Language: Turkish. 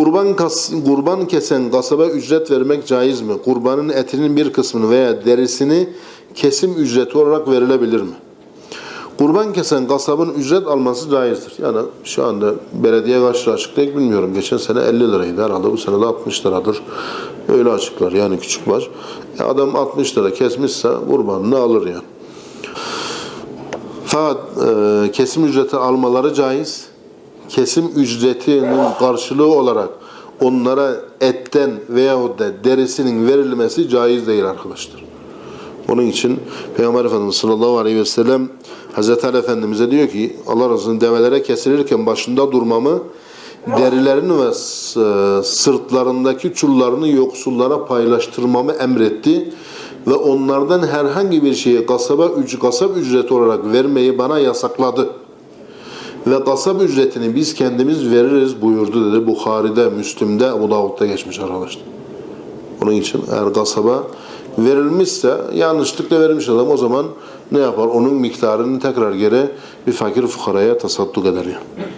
Kurban, kas, kurban kesen kasaba ücret vermek caiz mi? Kurbanın etinin bir kısmını veya derisini kesim ücreti olarak verilebilir mi? Kurban kesen kasabın ücret alması caizdir. Yani şu anda belediye lira açıklayıp bilmiyorum. Geçen sene 50 liraydı herhalde bu sene de 60 liradır. Öyle açıklar yani küçük baş. E adam 60 lira kesmişse kurbanını alır yani. Fakat e, kesim ücreti almaları caiz. Kesim ücretinin karşılığı olarak onlara etten veyahut da derisinin verilmesi caiz değil arkadaşlar. Onun için Peygamber Efendimiz sallallahu aleyhi ve sellem Hazreti Ali Efendimiz'e diyor ki Allah razı develere kesilirken başında durmamı derilerini ve sırtlarındaki çullarını yoksullara paylaştırmamı emretti ve onlardan herhangi bir şeyi kasaba üc kasap ücreti olarak vermeyi bana yasakladı. Ve kasap ücretini biz kendimiz veririz buyurdu dedi. Bukhari'de, Müslim'de, Ebu Davud'da geçmiş arkadaşlar. Onun için eğer kasaba verilmişse yanlışlıkla verilmiş adam o zaman ne yapar? Onun miktarını tekrar geri bir fakir fukaraya tasadduk eder yani.